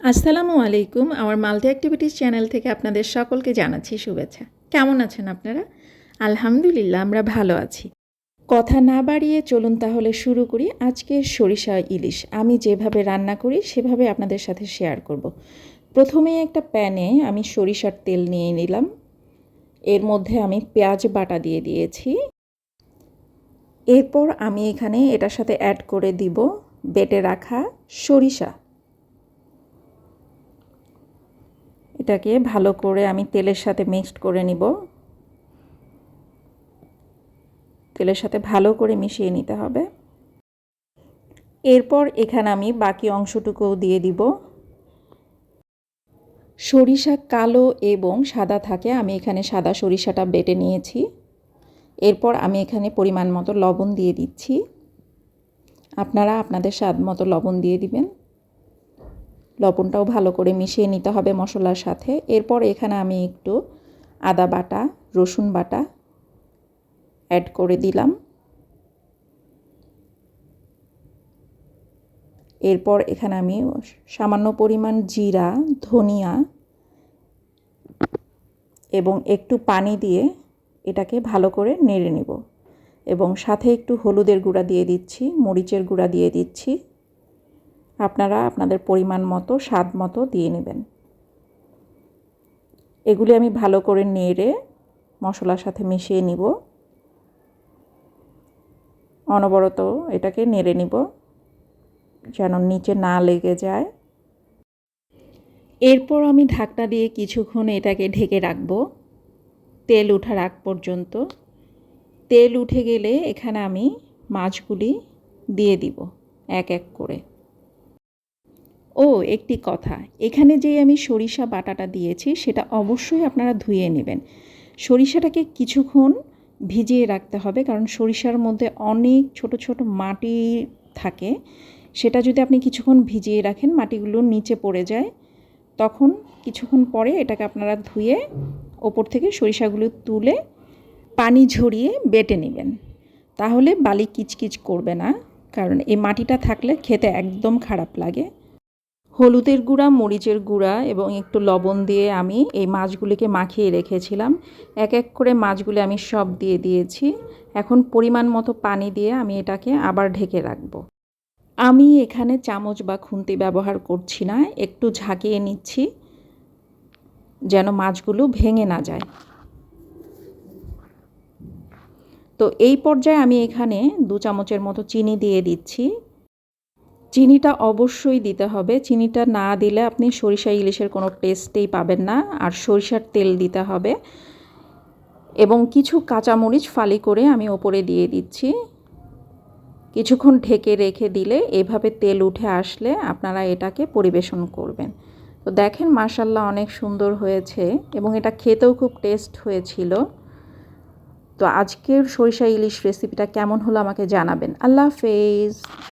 আসসালামু আলাইকুম, আমার মাল্টি অ্যাক্টিভিটিস চ্যানেল থেকে আপনাদের সকলকে জানাচ্ছি শুভেচ্ছা। কেমন আছেন আপনারা? আলহামদুলিল্লাহ, আমরা ভালো আছি। কথা না বাড়িয়ে চলুন তাহলে শুরু করি আজকে সরিষা ইলিশ। আমি যেভাবে রান্না করি, সেভাবে আপনাদের সাথে শেয়ার করব। প্রথমে একটা প্যানে আমি সরিষার তেল নিয়ে নিলাম। এর মধ্যে আমি পেঁয়াজ বাটা দিয়ে দিয়েছি। এরপর আমি এখানে এটার সাথে অ্যাড করে দিব বেটে রাখা সরিষা। এটাকে ভালো করে আমি তেলের সাথে মিক্সড করে নিব। তেলের সাথে ভালো করে মিশিয়ে নিতে হবে। এরপর এখানে আমি বাকি অংশটুকুও দিয়ে দিব। সরিষা কালো এবং সাদা থাকে, আমি এখানে সাদা সরিষাটা বেটে নিয়েছি। এরপর আমি এখানে পরিমাণ মতো লবণ দিয়ে দিচ্ছি। আপনারা আপনাদের স্বাদ মতো লবণ দিয়ে দিবেন। লবণটাও ভালো করে মিশিয়ে নিতে হবে মশলার সাথে। এরপর এখানে আমি একটু আদা বাটা, রসুন বাটা অ্যাড করে দিলাম। এরপর এখানে আমি সামান্য পরিমাণ জিরা, ধনিয়া এবং একটু পানি দিয়ে এটাকে ভালো করে নেড়ে নেব। এবং সাথে একটু হলুদের গুঁড়া দিয়ে দিচ্ছি, মরিচের গুঁড়া দিয়ে দিচ্ছি। আপনারা আপনাদের পরিমাণ মতো, স্বাদ মতো দিয়ে নেবেন। এগুলি আমি ভালো করে নেড়ে মশলার সাথে মিশিয়ে নিব। অনবরত এটাকে নেড়ে নিব, যেন নিচে না লেগে যায়। এরপর আমি ঢাকনা দিয়ে কিছুক্ষণ এটাকে ঢেকে রাখব, তেল ওঠার আগ পর্যন্ত। তেল উঠে গেলে এখানে আমি মাছগুলি দিয়ে দিব, এক এক করে। ও, একটি কথা। এখানে যে আমি সরিষা বাটাটা দিয়েছি, সেটা অবশ্যই আপনারা ধুয়ে নেবেন। সরিষাটাকে কিছুক্ষণ ভিজিয়ে রাখতে হবে, কারণ সরিষার মধ্যে অনেক ছোট ছোট মাটি থাকে। সেটা যদি আপনি কিছুক্ষণ ভিজিয়ে রাখেন, মাটিগুলো নিচে পড়ে যায়, তখন কিছুক্ষণ পরে এটাকে আপনারা ধুয়ে ওপর থেকে সরিষাগুলো তুলে পানি ঝরিয়ে বেটে নেবেন। তাহলে বালি কিচকিচ করবে না, কারণ এই মাটিটা থাকলে খেতে একদম খারাপ লাগে। হলুদের গুঁড়া, মরিচের গুঁড়া এবং একটু লবণ দিয়ে আমি এই মাছগুলিকে মাখিয়ে রেখেছিলাম। এক এক করে মাছগুলি আমি সব দিয়ে দিয়েছি। এখন পরিমাণ মতো পানি দিয়ে আমি এটাকে আবার ঢেকে রাখব। আমি এখানে চামচ বা খুন্তি ব্যবহার করছি না, একটু ঝাঁকিয়ে নিচ্ছি যেন মাছগুলো ভেঙে না যায়। তো এই পর্যায়ে আমি এখানে দু চামচের মতো চিনি দিয়ে দিচ্ছি। চিনিটা অবশ্যই দিতে হবে। চিনিটা না দিলে আপনি সরিষা ইলিশের কোনো টেস্টেই পাবেন না। আর সরিষার তেল দিতে হবে। এবং কিছু কাঁচামরিচ ফালি করে আমি ওপরে দিয়ে দিচ্ছি। কিছুক্ষণ ঢেকে রেখে দিলে এভাবে তেল উঠে আসলে আপনারা এটাকে পরিবেশন করবেন। তো দেখেন মার্শাল্লাহ অনেক সুন্দর হয়েছে এবং এটা খেতেও খুব টেস্ট হয়েছিল। তো আজকের সরিষা ইলিশ রেসিপিটা কেমন হলো আমাকে জানাবেন। আল্লাহ হাফেজ।